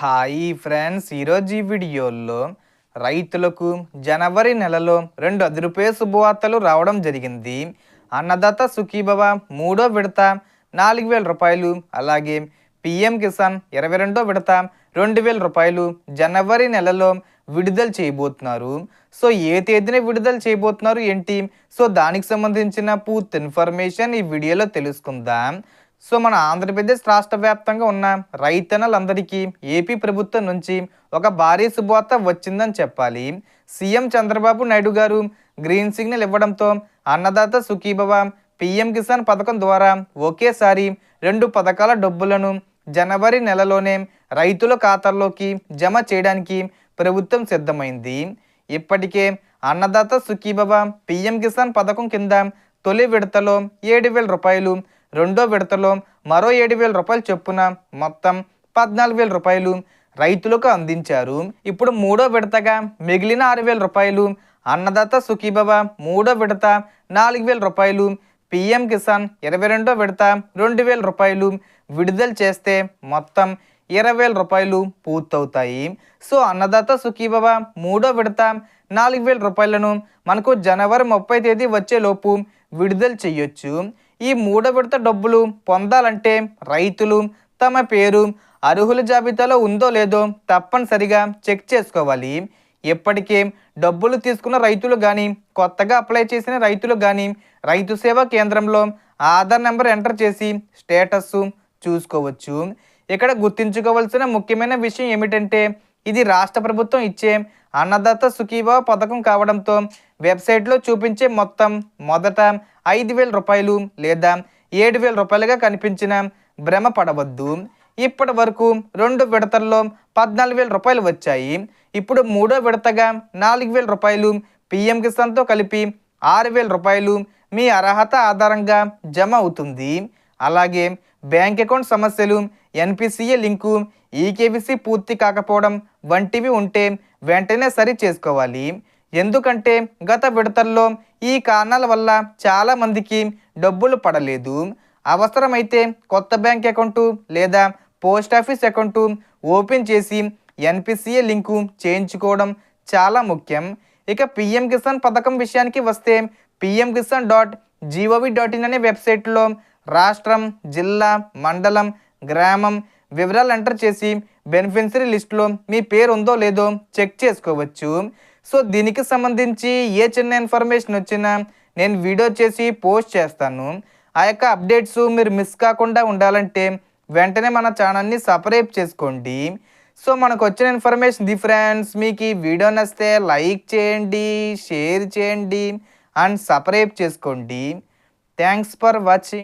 Hi friends. ఈరోజు ఈ వీడియోలో రైతులకు జనవరి నెలలో రెండు అదిరిపోయే శుభవార్తలు రావడం జరిగింది. అన్నదాత సుఖీభవ మూడో విడత నాలుగు వేల రూపాయలు అలాగే పిఎం కిసాన్ ఇరవై రెండో విడత రెండు వేల రూపాయలు జనవరి నెలలో విడుదల చేయబోతున్నారు. సో ఏ తేదీన విడుదల చేయబోతున్నారు ఏంటి? సో దానికి సంబంధించిన పూర్తి ఇన్ఫర్మేషన్ ఈ వీడియోలో తెలుసుకుందాం. సో మన ఆంధ్రప్రదేశ్ రాష్ట్ర వ్యాప్తంగా ఉన్న రైతన్నలందరికీ ఏపీ ప్రభుత్వం నుంచి ఒక భారీ శుభవార్త వచ్చిందని చెప్పాలి. సీఎం చంద్రబాబు నాయుడు గారు గ్రీన్ సిగ్నల్ ఇవ్వడంతో అన్నదాత సుఖీభవ పిఎం కిసాన్ పథకం ద్వారా ఒకేసారి రెండు పథకాల డబ్బులను జనవరి నెలలోనే రైతుల ఖాతాల్లోకి జమ చేయడానికి ప్రభుత్వం సిద్ధమైంది. ఇప్పటికే అన్నదాత సుఖీభవ పిఎం కిసాన్ పథకం కింద తొలి విడతలో ఏడు వేల రూపాయలు రెండో విడతలో మరో ఏడు వేల రూపాయలు చొప్పున మొత్తం పద్నాలుగు వేల రూపాయలు రైతులకు అందించారు. ఇప్పుడు మూడో విడతగా మిగిలిన ఆరు వేల రూపాయలు అన్నదాత సుఖీభవ మూడో విడత నాలుగు వేల రూపాయలు పిఎం కిసాన్ ఇరవై రెండో విడత రెండు వేల రూపాయలు విడుదల చేస్తే మొత్తం ఇరవై వేల రూపాయలు పూర్తవుతాయి. సో అన్నదాత సుఖీభవ మూడో విడత నాలుగు వేల రూపాయలను మనకు జనవరి ముప్పై తేదీ వచ్చేలోపు విడుదల చేయొచ్చు. ఈ మూడో విడత డబ్బులు పొందాలంటే రైతులు తమ పేరు అర్హుల జాబితాలో ఉందో లేదో తప్పనిసరిగా చెక్ చేసుకోవాలి. ఇప్పటికే డబ్బులు తీసుకున్న రైతులు కానీ కొత్తగా అప్లై చేసిన రైతులు కానీ రైతు సేవా కేంద్రంలో ఆధార్ నెంబర్ ఎంటర్ చేసి స్టేటస్ చూసుకోవచ్చు. ఇక్కడ గుర్తుంచుకోవాల్సిన ముఖ్యమైన విషయం ఏమిటంటే ఇది రాష్ట్ర ప్రభుత్వం ఇచ్చే అన్నదాత సుఖీభావ పథకం కావడంతో వెబ్సైట్లో చూపించే మొత్తం మొదట ఐదు వేల రూపాయలు లేదా ఏడు వేల రూపాయలుగా కనిపించిన భ్రమ పడవద్దు. ఇప్పటి వరకు రెండు విడతల్లో పద్నాలుగు వేల రూపాయలు వచ్చాయి. ఇప్పుడు మూడో విడతగా నాలుగు వేల రూపాయలు పిఎం కిసాన్తో కలిపి ఆరు వేల రూపాయలు మీ అర్హత ఆధారంగా జమ అవుతుంది. అలాగే బ్యాంక్ అకౌంట్ సమస్యలు ఎన్పిసిఏ లింకు ఈకేబీసీ పూర్తి కాకపోవడం వంటివి ఉంటే వెంటనే సరి చేసుకోవాలి. ఎందుకంటే గత విడతల్లో ఈ కారణాల వల్ల చాలామందికి డబ్బులు పడలేదు. అవసరమైతే కొత్త బ్యాంక్ అకౌంటు లేదా పోస్ట్ ఆఫీస్ అకౌంటు ఓపెన్ చేసి ఎన్పిసిఏ లింకు చేయించుకోవడం చాలా ముఖ్యం. ఇక పిఎం కిసాన్ పథకం విషయానికి వస్తే PM Kisan dot gov dot in అనే వెబ్సైట్లో రాష్ట్రం జిల్లా మండలం గ్రామం వివరాలు ఎంటర్ చేసి బెనిఫిషరీ లిస్ట్లో మీ పేరు ఉందో లేదో చెక్ చేసుకోవచ్చు. సో దీనికి సంబంధించి ఏ చిన్న ఇన్ఫర్మేషన్ వచ్చినా నేను వీడియో చేసి పోస్ట్ చేస్తాను. ఆ యొక్క అప్డేట్స్ మీరు మిస్ కాకుండా ఉండాలంటే వెంటనే మన ఛానల్ని సపరేట్ చేసుకోండి. సో మనకు వచ్చిన ఇన్ఫర్మేషన్ ది ఫ్రెండ్స్ మీకు ఈ వీడియో నచ్చితే లైక్ చేయండి షేర్ చేయండి అండ్ సపరేట్ చేసుకోండి. Thanks for watching.